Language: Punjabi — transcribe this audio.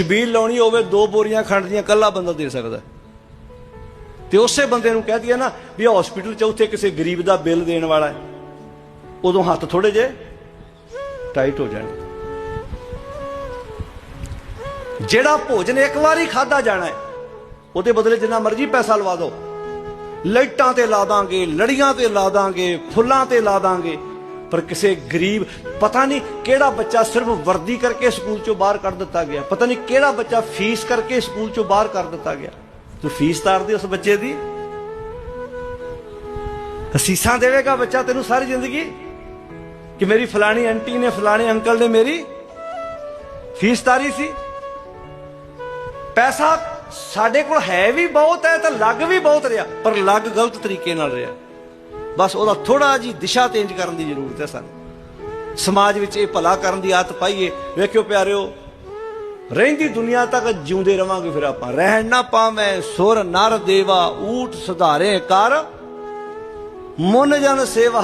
ਛਬੀਲ ਲਾਉਣੀ ਹੋਵੇ, ਦੋ ਬੋਰੀਆਂ ਖੰਡ ਦੀਆਂ ਕੱਲਾ ਬੰਦਾ ਦੇ ਸਕਦਾ। ਹੈ। ਤੇ ਉਸੇ ਬੰਦੇ ਨੂੰ ਕਹਿ ਦਈਏ ਨਾ ਵੀ ਹਸਪੀਟਲ ਚ ਉੱਥੇ ਕਿਸੇ ਗਰੀਬ ਦਾ ਬਿੱਲ ਦੇਣ ਵਾਲਾ ਹੈ। ਉਦੋਂ ਹੱਥ ਥੋੜੇ ਜੇ ਟਾਈਟ ਹੋ ਜਾਣੇ। ਜਿਹੜਾ ਭੋਜਨ ਇੱਕ ਵਾਰੀ ਖਾਦਾ ਜਾਣਾ ਹੈ, ਉਹਦੇ ਬਦਲੇ ਜਿੰਨਾ ਮਰਜ਼ੀ ਪੈਸਾ ਲਵਾ ਦਿਓ। ਲਾਈਟਾਂ ਤੇ ਲਾ ਦਾਂਗੇ, ਲੜੀਆਂ ਤੇ ਲਾ ਦਾਂਗੇ, ਫੁੱਲਾਂ ਤੇ ਲਾ ਦਾਂਗੇ। ਪਰ ਕਿਸੇ ਗਰੀਬ, ਪਤਾ ਨਹੀਂ ਕਿਹੜਾ ਬੱਚਾ ਸਿਰਫ ਵਰਦੀ ਕਰਕੇ ਸਕੂਲ ਚੋਂ ਬਾਹਰ ਕੱਢ ਦਿੱਤਾ ਗਿਆ। ਪਤਾ ਨਹੀਂ ਕਿਹੜਾ ਬੱਚਾ ਫੀਸ ਕਰਕੇ ਸਕੂਲ ਚੋਂ ਬਾਹਰ ਕਰ ਦਿੱਤਾ ਗਿਆ। ਤੂੰ ਫੀਸ ਤਾਰਦੀ ਉਸ ਬੱਚੇ ਦੀ। ਅਸੀਸਾਂ ਦੇਵੇਗਾ ਬੱਚਾ ਤੈਨੂੰ ਸਾਰੀ ਜ਼ਿੰਦਗੀ? ਕਿ ਮੇਰੀ ਫਲਾਣੀ ਆਂਟੀ ਨੇ, ਫਲਾਣੇ ਅੰਕਲ ਨੇ ਮੇਰੀ ਫੀਸ ਤਾਰੀ ਸੀ। ਪੈਸਾ ਸਾਡੇ ਕੋਲ ਹੈ ਵੀ ਬਹੁਤ ਹੈ ਤਾਂ ਲੱਗ ਵੀ ਬਹੁਤ ਰਿਹਾ, ਪਰ ਲੱਗ ਗਲਤ ਤਰੀਕੇ ਨਾਲ ਰਿਹਾ। ਬਸ ਉਹਦਾ ਥੋੜਾ ਜੀ ਦਿਸ਼ਾ ਚੇਂਜ ਕਰਨ ਦੀ ਜ਼ਰੂਰਤ ਹੈ ਸਾਨੂੰ। ਸਮਾਜ ਵਿੱਚ ਇਹ ਭਲਾ ਕਰਨ ਦੀ ਆਦਤ ਪਾਈਏ। ਵੇਖਿਓ ਪਿਆਰਿਓ, ਰਹਿੰਦੀ ਦੁਨੀਆ ਤੱਕ ਜਿਉਂਦੇ ਰਵਾਂਗੇ ਫਿਰ ਆਪਾਂ। ਰਹਿਣ ਨਾ ਪਾਵੇਂ, ਸੁਰ ਨਰ ਦੇਵਾ ਊਟ ਸੁਧਾਰੇ ਕਰ। ਮੁਨ ਜਨ ਸੇਵਾ